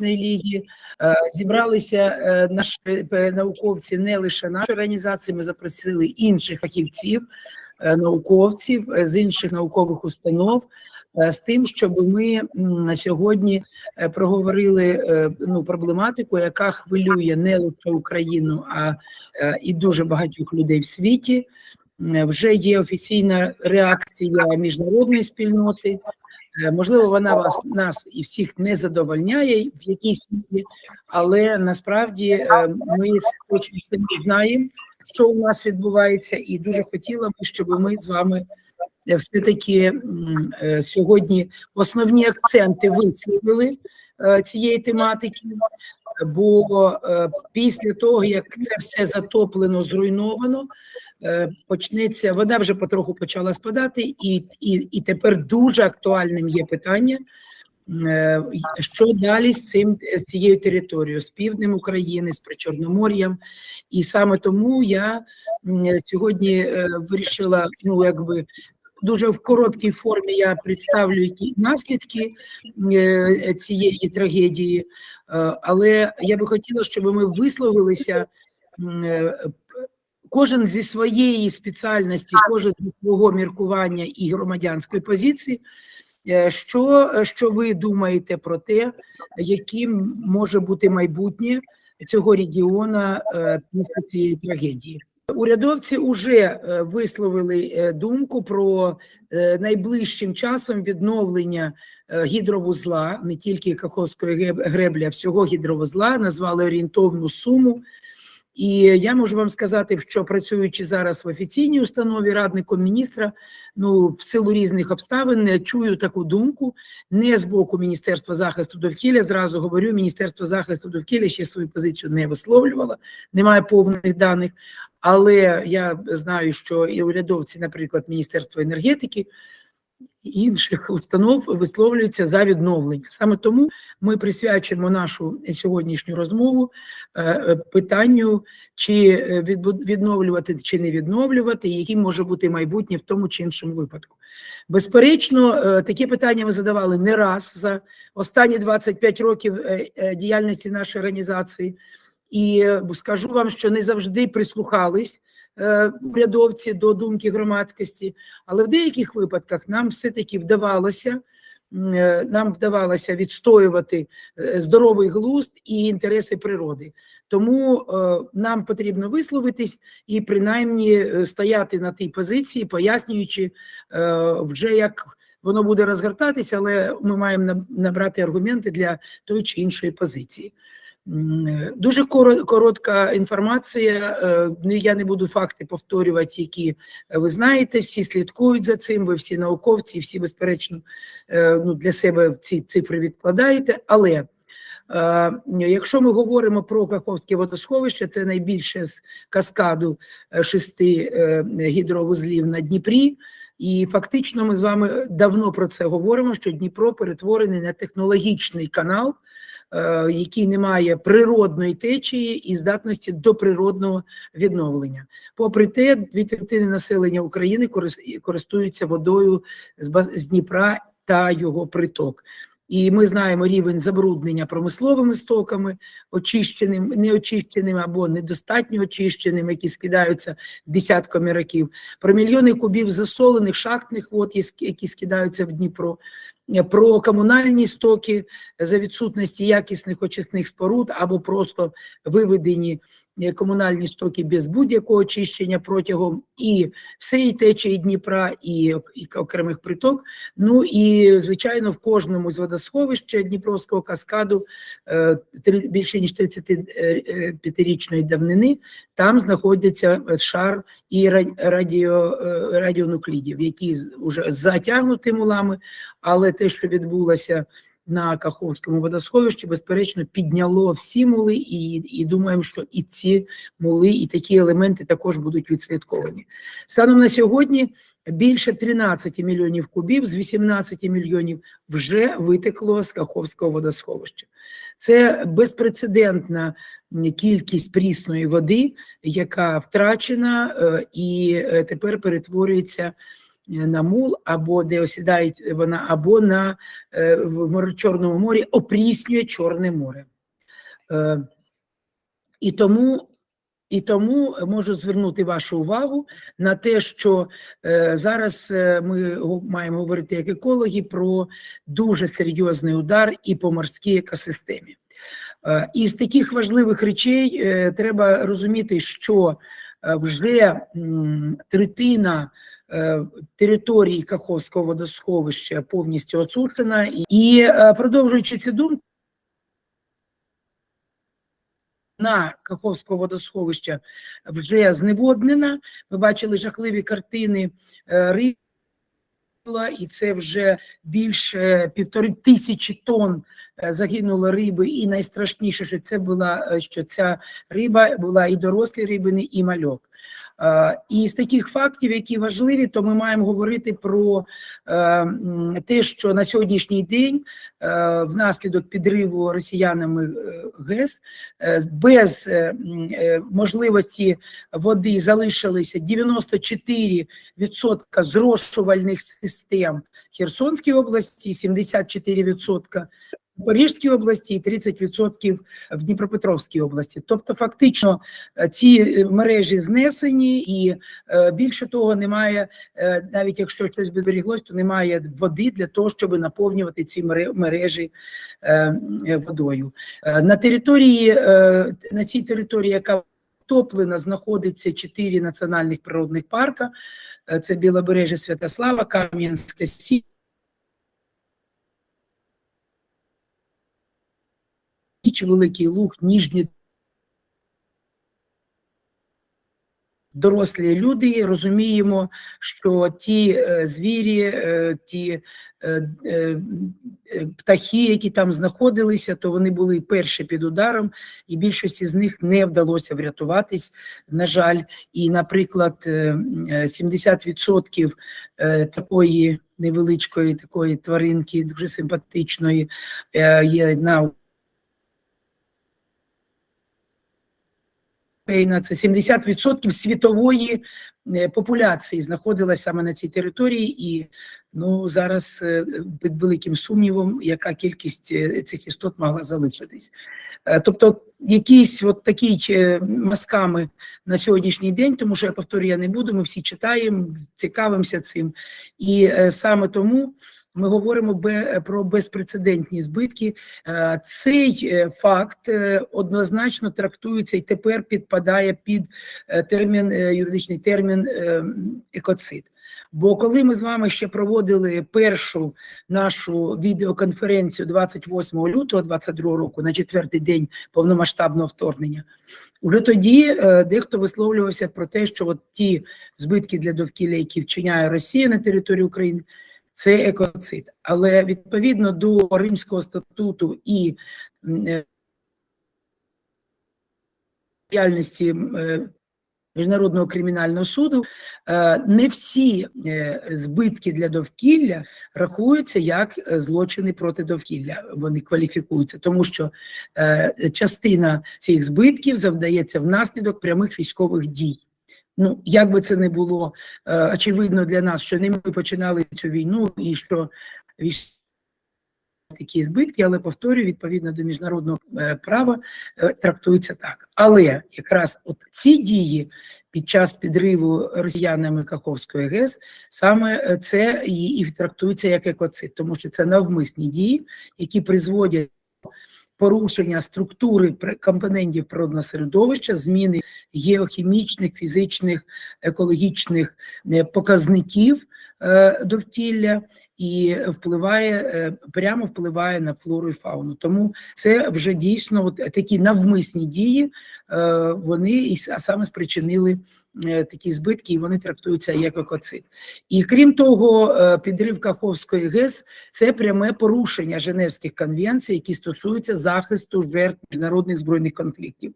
Ліги Е, зібралися е, наші е, науковці не лише нашої організації. Ми запросили інших фахівців, науковців з інших наукових установ. З тим, щоб ми на сьогодні проговорили ну проблематику, яка хвилює не лише Україну, а і дуже багатьох людей в світі. Вже є офіційна реакція міжнародної спільноти. Е, Можливо, вона вас нас і всіх не задовольняє в якійсь мірі, але насправді е, ми точністю знаємо, що у нас відбувається, і дуже хотіла би, щоб ми з вами е, все-таки е, сьогодні основні акценти висвітлили цієї тематики. Бо е, після того, як це все затоплено, зруйновано, е, почнеться вода вже потроху почала спадати, і, і, і тепер дуже актуальним є питання, е, що далі з цим з цією територією, з півднем України, з Причорномор'ям. І саме тому я сьогодні вирішила, ну якби. Дуже в короткій формі я представлю які наслідки е, цієї трагедії, Е, але я би хотіла, щоб ми висловилися е, кожен зі своєї спеціальності, кожен зі свого міркування і громадянської позиції. Що, що ви думаєте про те, яким може бути майбутнє цього регіону після цієї трагедії? Урядовці вже висловили е, думку про е, найближчим часом відновлення е, гідровузла, не тільки Каховської греблі, а всього гідровузла, назвали орієнтовну суму. І я можу вам сказати, що працюючи зараз в офіційній установі радником міністра, ну в силу різних обставин чую таку думку не з боку Міністерства захисту довкілля. Зразу говорю, Міністерство захисту довкілля ще свою позицію не висловлювало, немає повних даних. Але я знаю, що і урядовці, наприклад, Міністерства енергетики і інших установ висловлюються за відновлення. Саме тому ми присвячуємо нашу сьогоднішню розмову е, питанню, чи е, відновлювати, чи не відновлювати, і яким може бути майбутнє в тому чи іншому випадку. Безперечно, е, такі питання ми задавали не раз за останні 25 років діяльності нашої організації. І скажу вам, що не завжди прислухались е, урядовці до думки громадськості, але в деяких випадках нам все-таки вдавалося. е, Нам вдавалося відстоювати е, здоровий глузд і інтереси природи. Тому нам потрібно висловитись і принаймні стояти на тій позиції, пояснюючи вже як воно буде розгортатися, але ми маємо наб- набрати аргументи для тої чи іншої позиції. Е, Дуже коротка інформація. е, Я не буду факти повторювати, які е, ви знаєте. Всі слідкують за цим. Ви всі науковці, всі безперечно ну, для себе ці цифри відкладаєте. Але якщо ми говоримо про Каховське водосховище, це найбільше з каскаду шести гідровузлів на Дніпрі. І фактично ми з вами давно про це говоримо, що Дніпро перетворений на технологічний канал, який не має природної течії і здатності до природного відновлення. Попри те, дві третини населення України корис- користуються водою з Дніпра та його приток. І ми знаємо рівень забруднення промисловими стоками, очищеним, неочищеним або недостатньо очищеним, які скидаються десятками років, про мільйони кубів засолених шахтних вод, які скидаються в Дніпро, е, про комунальні стоки за відсутності якісних очисних споруд або просто виведені комунальні стоки без будь-якого очищення протягом і всієї течії Дніпра, і, і окремих приток. Ну і звичайно, в кожному з водосховища Дніпровського каскаду е, більше ніж 35-річної давнини там знаходиться е, шар і ра- радіо, е, радіонуклідів, які уже затягнуті мулами, але те, що відбулося на Каховському водосховищі, безперечно, підняло всі мули, і, і думаємо, що і ці мули, і такі елементи також будуть відслідковані. Станом на сьогодні більше 13 мільйонів кубів з 18 мільйонів вже витекло з Каховського водосховища. Це безпрецедентна кількість прісної води, яка втрачена е, і е, тепер перетворюється на мул, або де осідає вона, або на е, в Чорному морі опріснює Чорне море. Е, І тому, і тому можу звернути вашу увагу на те, що е, зараз е, ми маємо говорити як екологи про дуже серйозний удар і по морській екосистемі. Е, Із таких важливих речей е, треба розуміти, що е, вже третина е, території Каховського водосховища повністю осушена, і- е, продовжуючи цю думку, на Каховського водосховища вже зневоднена. Ми бачили жахливі картини е, риб, і це вже більше півтори тисячі тонн е, загинуло риби. І найстрашніше, що це була е, що ця риба була і дорослі рибини, і мальок. Е, І з таких фактів, які важливі, то ми маємо говорити про е, те, що на сьогоднішній день е, внаслідок підриву росіянами ГЕС без можливості води залишилися 94% зрошувальних систем Херсонській області, 74% в Запорізькій області і 30% в Дніпропетровській області. Тобто, фактично, е, ці е, мережі знесені, і е, більше того, немає, навіть якщо щось би то немає води для того, щоб наповнювати ці мережі водою. На території на цій території, яка Топлена знаходиться чотири національних природних парка. Це Білобережжя Святослава, Кам'янська Січ, Великий Луг, Ніжні. Дорослі люди розуміємо, що ті е, звірі, е, ті е, птахи, які там знаходилися, то вони були перші під ударом, і більшості з них не вдалося врятуватись, на жаль. І, наприклад, е, е, 70% е, такої невеличкої такої тваринки, дуже симпатичної, є на Україна це 70% світової е, популяції знаходилась саме на цій території, і ну зараз е, під великим сумнівом, яка кількість е, цих істот могла залишитись. Тобто, якісь от такі е, мазками на сьогоднішній день, тому що я повторю, я не буду. Ми всі читаємо, цікавимося цим, і е, саме тому ми говоримо про безпрецедентні збитки. Е, Цей факт однозначно трактується і тепер підпадає під термін, юридичний термін екоцид. Бо коли ми з вами ще проводили першу нашу відеоконференцію 28 лютого 2022 року на четвертий день повномасштабного вторгнення, уже тоді е, дехто висловлювався про те, що от ті збитки для довкілля, які вчиняє Росія на території України, це екоцид. Але відповідно до Римського статуту і е, діяльності е, Міжнародного кримінального суду е, не всі е, збитки для довкілля рахуються як е, злочини проти довкілля. Вони кваліфікуються, тому що частина цих збитків завдається внаслідок прямих військових дій. Ну, як би це не було очевидно для нас, що не ми починали цю війну, і що такі збитки, але повторюю, відповідно до міжнародного е, права е, трактується так. Але якраз от ці дії під час підриву росіянами Каховської ГЕС саме е, це і, і трактується як екоцид, тому що це навмисні дії, які призводять порушення структури компонентів природного середовища, зміни геохімічних, фізичних, екологічних показників довкілля і впливає е, прямо впливає на флору і фауну. Тому це вже дійсно от такі навмисні дії. е, Вони і саме спричинили такі збитки, і вони трактуються як екоцид. І крім того, е, підрив Каховської ГЕС це пряме порушення Женевських конвенцій, які стосуються захисту жертв міжнародних збройних конфліктів.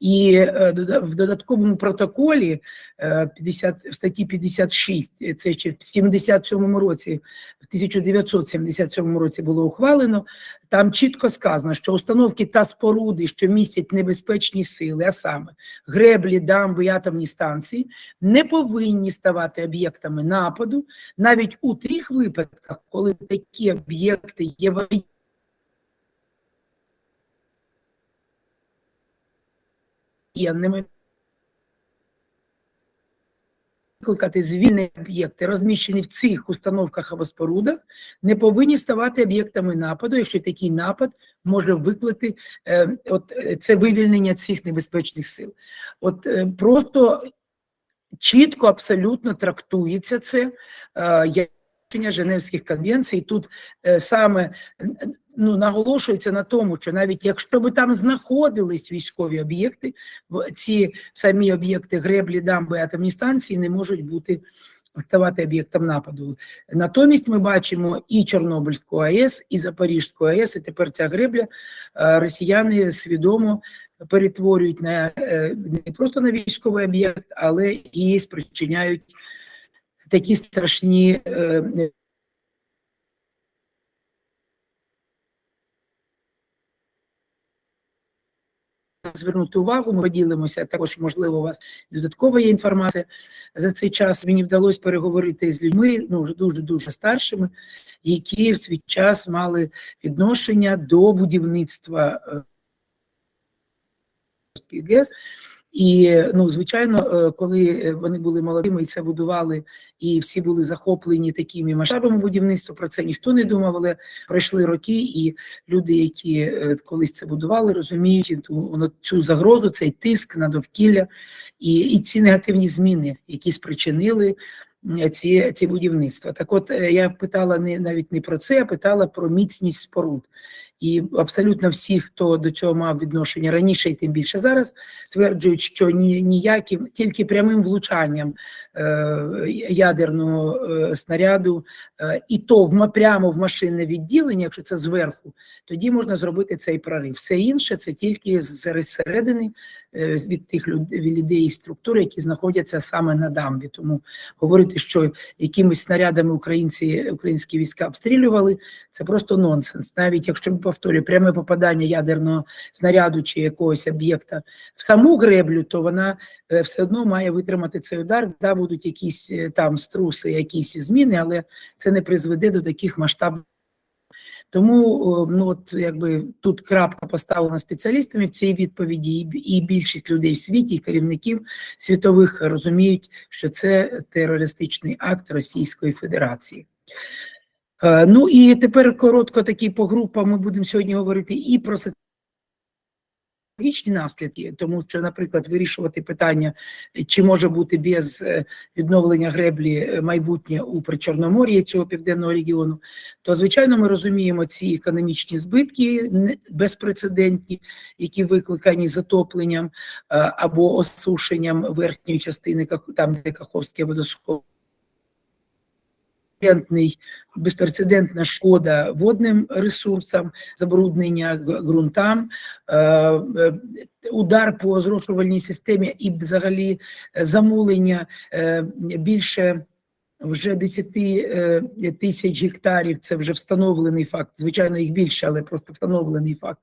І е, в додатковому протоколі е, 50, в статті 56, е, це ще в 77 році, в 1977 році було ухвалено. Там чітко сказано, що установки та споруди, що містять небезпечні сили, а саме греблі, дамби і атомні станції, не повинні ставати об'єктами нападу навіть у тих випадках, коли такі об'єкти є воєнними. воєнними. Викликати звільнені об'єкти, розміщені в цих установках або спорудах, не повинні ставати об'єктами нападу, якщо такий напад може викликати е, от, е, це вивільнення цих небезпечних сил. От е, просто чітко, абсолютно трактується це е, Женевських конвенцій. Тут е, саме ну, наголошується на тому, що навіть якщо би там знаходились військові об'єкти, ці самі об'єкти греблі, дамби, атомні станції не можуть бути ставати об'єктом нападу. Натомість ми бачимо і Чорнобильську АЕС, і Запорізьку АЕС, і тепер ця гребля е, росіяни свідомо перетворюють на е, не просто на військовий об'єкт, але і спричиняють такі страшні звернути увагу. Ми поділимося. Також, можливо, у вас додаткова є інформація. За цей час мені вдалося переговорити з людьми, ну вже дуже дуже старшими, які в свій час мали відношення до будівництва е, ГЕС. І ну, звичайно, е, коли вони були молодими і це будували, і всі були захоплені такими масштабами будівництва, про це ніхто не думав, але пройшли роки, і люди, які е, колись це будували, розуміють ту, цю загрозу, цей тиск на довкілля і, і ці негативні зміни, які спричинили ці, ці будівництва. Так от е, я питала не навіть не про це, а питала про міцність споруд. І абсолютно всі, хто до цього мав відношення раніше, і тим більше зараз, стверджують, що ні, ніяким, тільки прямим влучанням ядерного е, снаряду, е, і то в, прямо в машинне відділення, якщо це зверху, тоді можна зробити цей прорив. Все інше це тільки з середини е, від тих людей і структур, які знаходяться саме на дамбі. Тому говорити, що якимись снарядами українці, українські війська обстрілювали, це просто нонсенс. Навіть якщо повторюю, пряме попадання ядерного снаряду чи якогось об'єкта в саму греблю, то вона е, все одно має витримати цей удар. Да, будуть якісь е, там струси, якісь зміни, але це не призведе до таких масштабів. Тому ну от якби тут крапка поставлена спеціалістами в цій відповіді, і, бі- і більшість людей в світі, і керівників світових розуміють, що це терористичний акт Російської Федерації. Е, Ну і тепер коротко такі по групам ми будемо сьогодні говорити і про соціологічні наслідки, тому що, наприклад, вирішувати питання, е, чи може бути без е, відновлення греблі е, майбутнє у Причорномор'ї цього південного регіону, то звичайно ми розуміємо ці економічні збитки безпрецедентні, які викликані затопленням або осушенням верхньої частини там, де Каховське водосховище. Безпрецедентний, безпрецедентна шкода водним ресурсам, забруднення ґрунтам, е, е, удар по зрошувальній системі і взагалі е, замулення більше вже 10 е, тисяч гектарів. Це вже встановлений факт. Звичайно, їх більше, але просто встановлений факт.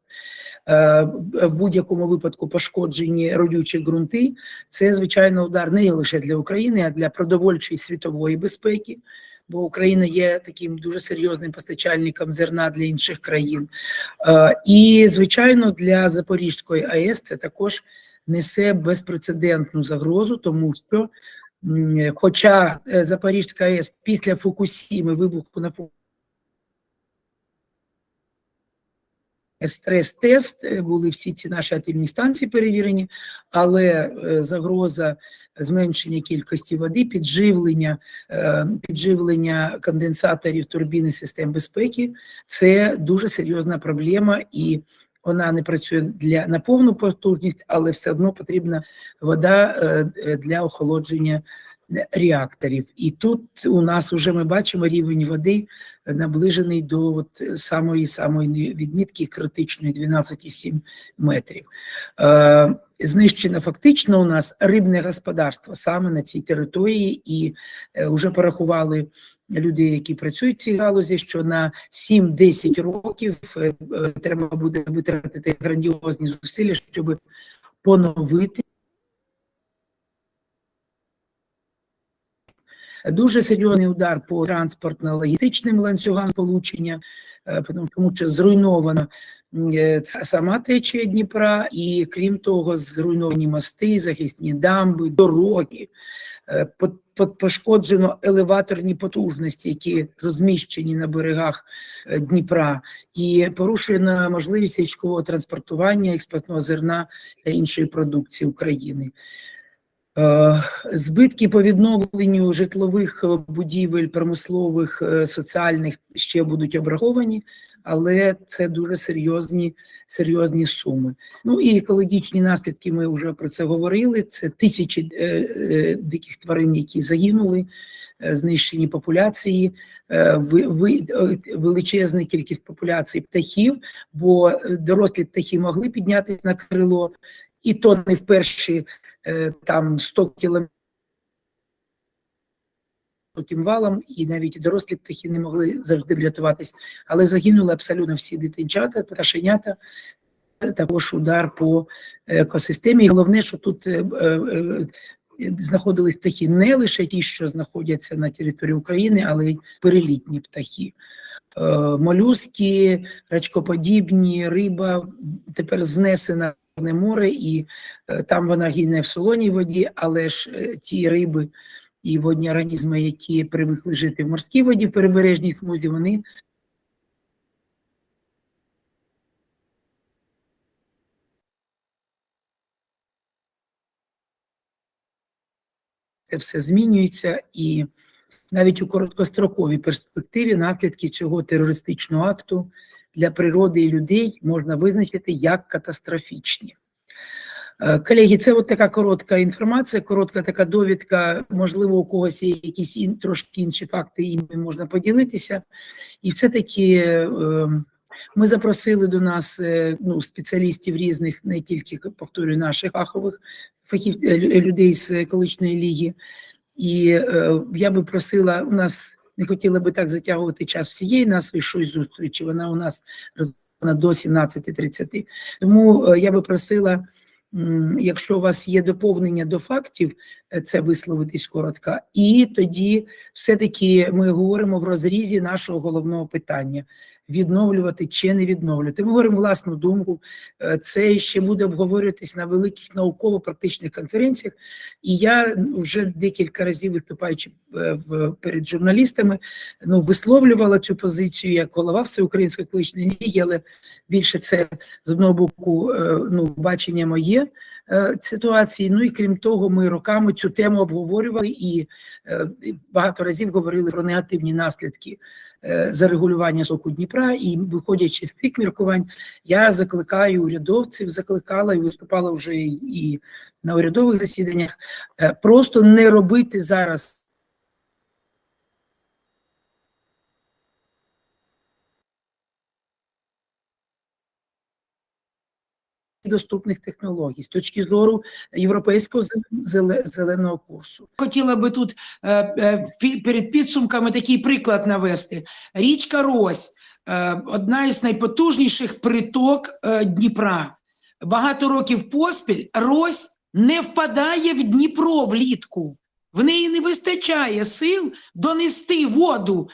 В будь-якому випадку пошкоджені родючі ґрунти. Це звичайно удар не лише для України, а для продовольчої світової безпеки. Бо Україна є таким дуже серйозним постачальником зерна для інших країн. Е, І, звичайно, для Запорізької АЕС це також несе безпрецедентну загрозу, тому що, хоча е, Запорізька АЕС після Фукусіми вибуху на Фу- стрес-тест, е, були всі ці наші атомні станції перевірені, але загроза зменшення кількості води, підживлення, е, підживлення конденсаторів турбіни систем безпеки це дуже серйозна проблема, і вона не працює для на повну потужність, але все одно потрібна вода е, е, для охолодження реакторів. І тут у нас вже ми бачимо рівень води наближений до от самої самої відмітки критичної 12,7 метрів. Е, знищено фактично у нас рибне господарство саме на цій території, і е, вже порахували люди, які працюють в цій галузі, що на 7-10 років е, е, треба буде витратити грандіозні зусилля, щоб поновити. Дуже серйозний удар по транспортно-логістичним ланцюгам получення, е, тому- тому що зруйнована е, сама течія Дніпра, і крім того, зруйновані мости, захисні дамби, дороги. Е, по- по- Пошкоджено елеваторні потужності, які розміщені на берегах е, Дніпра, і порушена можливість річкового транспортування експортного зерна та іншої продукції України. Е, Збитки по відновленню житлових е, будівель, промислових, е, соціальних ще будуть обраховані, але це дуже серйозні, серйозні суми. Ну і екологічні наслідки. Ми вже про це говорили. Це тисячі диких тварин, які загинули, знищені популяції, величезна кількість популяцій птахів, бо дорослі птахи могли підняти на крило, і то не в перші е, там 100 кілометрів тим валом, і навіть дорослі птахи не могли завжди врятуватись, але загинули абсолютно всі дитинчата, пташенята. Е, Також удар по екосистемі. І головне, що тут е, е, е, знаходились птахи не лише ті, що знаходяться на території України, але й перелітні птахи. Е, Молюски, рачкоподібні, риба тепер знесена Чорне море, і е, там вона гине в солоній воді, але ж е, ті риби і водні організми, які привикли жити в морській воді в перебережній смузі, вони це все змінюється, і навіть у короткостроковій перспективі наслідки цього терористичного акту для природи і людей можна визначити як катастрофічні. Е, Колеги, це от така коротка інформація, коротка така довідка. Можливо, у когось є якісь ін, трошки інші факти, іми можна поділитися. І все-таки е, ми запросили до нас е, ну, спеціалістів різних, не тільки повторюю, наших фахових фахів е, людей з екологічної ліги. І я би просила, у нас не хотіла би так затягувати час всієї нашої щось зустрічі. Вона у нас розрахована до 17.30. Тому е, я би просила, якщо у вас є доповнення до фактів, це висловитись коротко. І тоді все-таки ми говоримо в розрізі нашого головного питання: відновлювати чи не відновлювати. Ми говоримо власну думку. Е, Це ще буде обговорюватись на великих науково-практичних конференціях. І я вже декілька разів виступаючи е, перед журналістами, ну висловлювала цю позицію як голова всеукраїнської екологічної ліги, але більше це з одного боку е, ну бачення моє ситуації. Ну і крім того, ми роками цю тему обговорювали і е, багато разів говорили про негативні наслідки е, зарегулювання соку Дніпра. І виходячи з цих міркувань, я закликаю урядовців, закликала і виступала вже і- на урядових засіданнях. е, Просто не робити зараз. Доступних технологій з точки зору європейського зеле- зеле- зеленого курсу. Хотіла би тут е, е, перед підсумками такий приклад навести. Річка Рось е, одна із найпотужніших приток Дніпра. Багато років поспіль Рось не впадає в Дніпро влітку. В неї не вистачає сил донести воду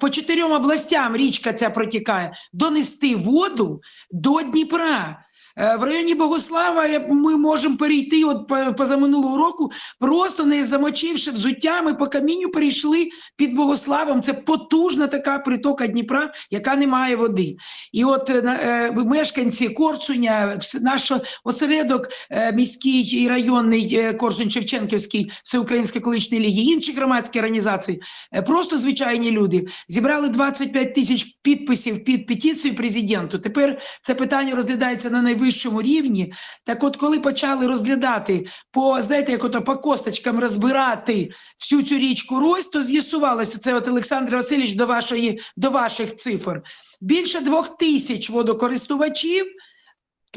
по чотирьом областям. Річка ця протікає, донести воду до Дніпра. Е, В районі Богослава е, ми можемо перейти от по- позаминулого року, просто не замочивши взуття, ми по камінню перейшли під Богославом. Це потужна така притока Дніпра, яка не має води. І от е, е, мешканці Корсуня, наш осередок е, міський і районний е, Корсунь-Шевченківський Всеукраїнської екологічної ліги, інші громадські організації, е, просто звичайні люди зібрали 25 тисяч підписів під петицію президенту. Тепер це питання розглядається на найвищому найвищому рівні. Так, от, коли почали розглядати по знаєте, як ото по косточкам розбирати всю цю річку Рось, то з'ясувалося це от Олександр Васильович до вашої до ваших цифр. Більше двох тисяч водокористувачів,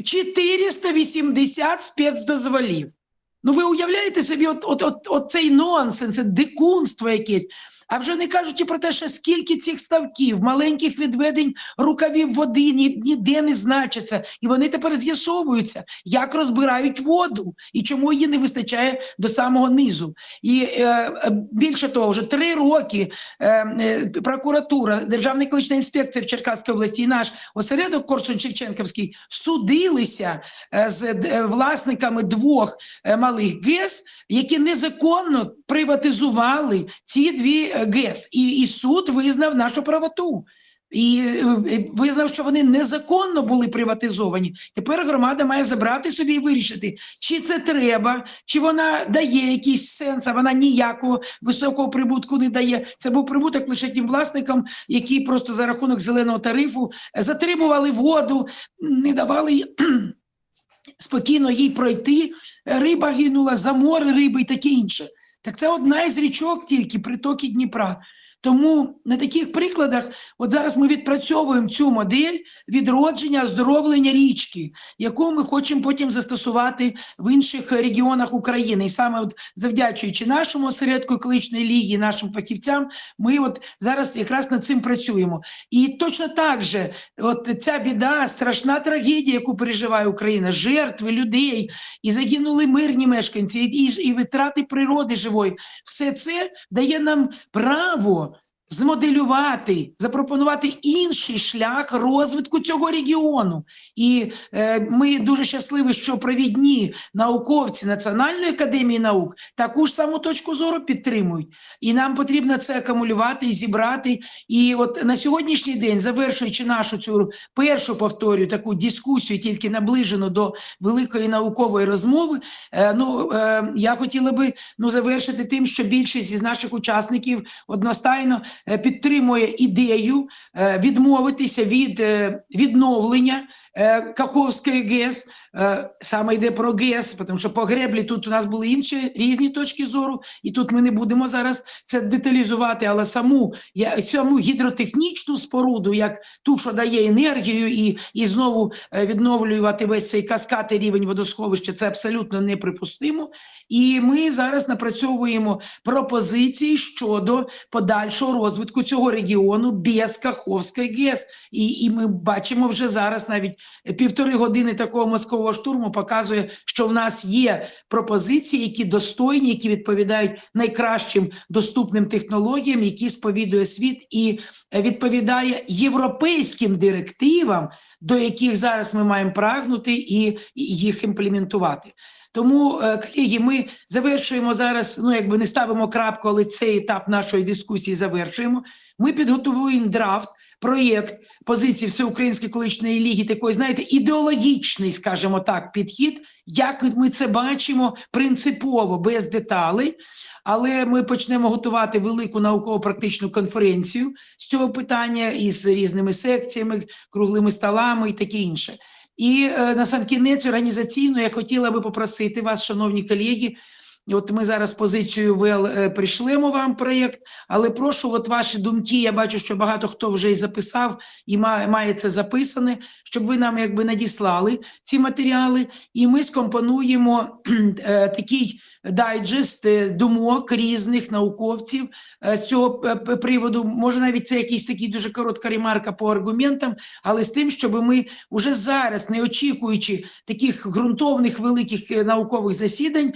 480 спецдозволів. Ну, ви уявляєте собі, от, от, от, от цей нонсенс, це дикунство якесь. А вже не кажучи про те, що скільки цих ставків, маленьких відведень рукавів води ні, ніде не значаться, і вони тепер з'ясовуються, як розбирають воду і чому її не вистачає до самого низу. І е, е, більше того, вже три роки е, е, прокуратура, Державна екологічна інспекція в Черкаській області і наш осередок Корсун Шевченківський судилися е, з власниками двох малих ГЕС, які незаконно приватизували ці дві ГЕС, і, і суд визнав нашу правоту. І е, визнав, що вони незаконно були приватизовані. Тепер громада має забрати собі і вирішити, чи це треба, чи вона дає якийсь сенс, а вона ніякого високого прибутку не дає. Це був прибуток лише тим власникам, які просто за рахунок зеленого тарифу затримували воду, не давали спокійно їй пройти. Риба гинула, замори риби і таке інше. Так це одна із річок тільки притоки Дніпра. Тому на таких прикладах, от зараз ми відпрацьовуємо цю модель відродження, оздоровлення річки, яку ми хочемо потім застосувати в інших регіонах України. І саме от завдячуючи нашому осередку екологічної ліги, нашим фахівцям, ми от зараз якраз над цим працюємо. І точно так же, от ця біда, страшна трагедія, яку переживає Україна, жертви людей, і загинули мирні мешканці, і, і витрати природи живої, все це дає нам право змоделювати, запропонувати інший шлях розвитку цього регіону. І е, ми дуже щасливі, що провідні науковці Національної академії наук таку ж саму точку зору підтримують. І нам потрібно це акумулювати і зібрати. І от на сьогоднішній день, завершуючи нашу цю першу повторюю таку дискусію, тільки наближену до великої наукової розмови. Е, ну е, я хотіла би ну завершити тим, що більшість із наших учасників одностайно підтримує ідею е, відмовитися від е, відновлення е, Каховської ГЕС. Е, Саме йде про ГЕС, тому що по греблі тут у нас були інші різні точки зору, і тут ми не будемо зараз це деталізувати, але саму, я, саму гідротехнічну споруду, як ту, що дає енергію, і, і знову е, відновлювати весь цей каскад і рівень водосховища, це абсолютно неприпустимо. І ми зараз напрацьовуємо пропозиції щодо подальшого розвитку цього регіону без Каховської ГЕС. І, і ми бачимо вже зараз навіть півтори години такого москового штурму показує, що в нас є пропозиції, які достойні, які відповідають найкращим доступним технологіям, які сповідує світ, і е, відповідає європейським директивам, до яких зараз ми маємо прагнути і їх імплементувати. Тому, е, колеги, ми завершуємо зараз. Ну, якби не ставимо крапку, але цей етап нашої дискусії завершуємо. Ми підготовуємо драфт, проєкт позиції Всеукраїнської екологічної ліги, такої, знаєте, ідеологічний, скажімо так, підхід. Як ми це бачимо принципово, без деталей. Але ми почнемо готувати велику науково-практичну конференцію з цього питання із різними секціями, круглими столами і таке інше. І е, на сам кінець організаційно я хотіла би попросити вас, шановні колеги. От ми зараз позицію ВЛ е, прийшлемо вам проєкт, але прошу, от ваші думки. Я бачу, що багато хто вже і записав і має, це записане, щоб ви нам якби надіслали ці матеріали, і ми скомпонуємо е, такий дайджест е, думок різних науковців з цього приводу. Може, навіть це якийсь такий дуже коротка ремарка по аргументам, але з тим, щоб ми уже зараз, не очікуючи таких ґрунтовних великих наукових засідань,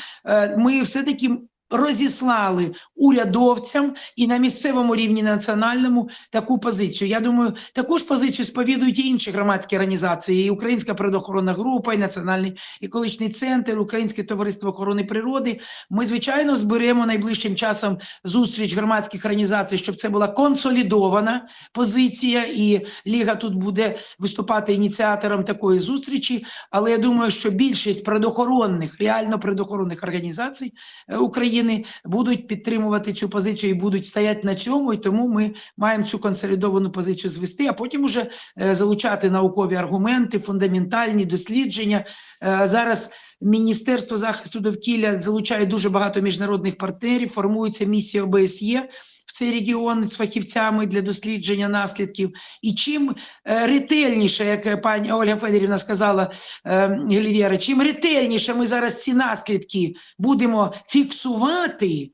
ми все-таки розіслали урядовцям і на місцевому рівні національному таку позицію. Я думаю, таку ж позицію сповідують і інші громадські організації, і Українська природоохоронна група, і Національний екологічний центр, Українське товариство охорони природи. Ми, звичайно, зберемо найближчим часом зустріч громадських організацій, щоб це була консолідована позиція, і Ліга тут буде виступати ініціатором такої зустрічі. Але я думаю, що більшість предохоронних, реально предохоронних організацій е, України країни будуть підтримувати цю позицію і будуть стояти на цьому, і тому ми маємо цю консолідовану позицію звести, а потім уже е, залучати наукові аргументи, фундаментальні дослідження. Е, Зараз Міністерство захисту довкілля залучає дуже багато міжнародних партнерів, формується місія ОБСЄ в цей регіон з фахівцями для дослідження наслідків. І чим е, ретельніше, як пані Ольга Федорівна сказала е, Гелівєра, чим ретельніше ми зараз ці наслідки будемо фіксувати,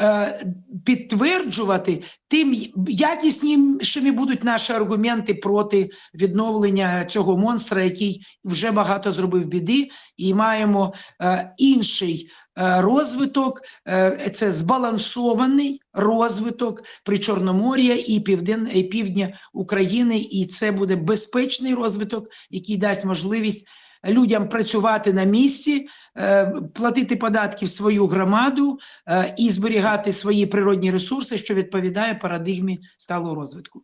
е, підтверджувати, тим якіснішими будуть наші аргументи проти відновлення цього монстра, який вже багато зробив біди, і маємо інший розвиток. Е, це збалансований розвиток при Чорномор'я і півден, і півдня України, і це буде безпечний розвиток, який дасть можливість людям працювати на місці, е, платити податки в свою громаду е, і зберігати свої природні ресурси, що відповідає парадигмі сталого розвитку.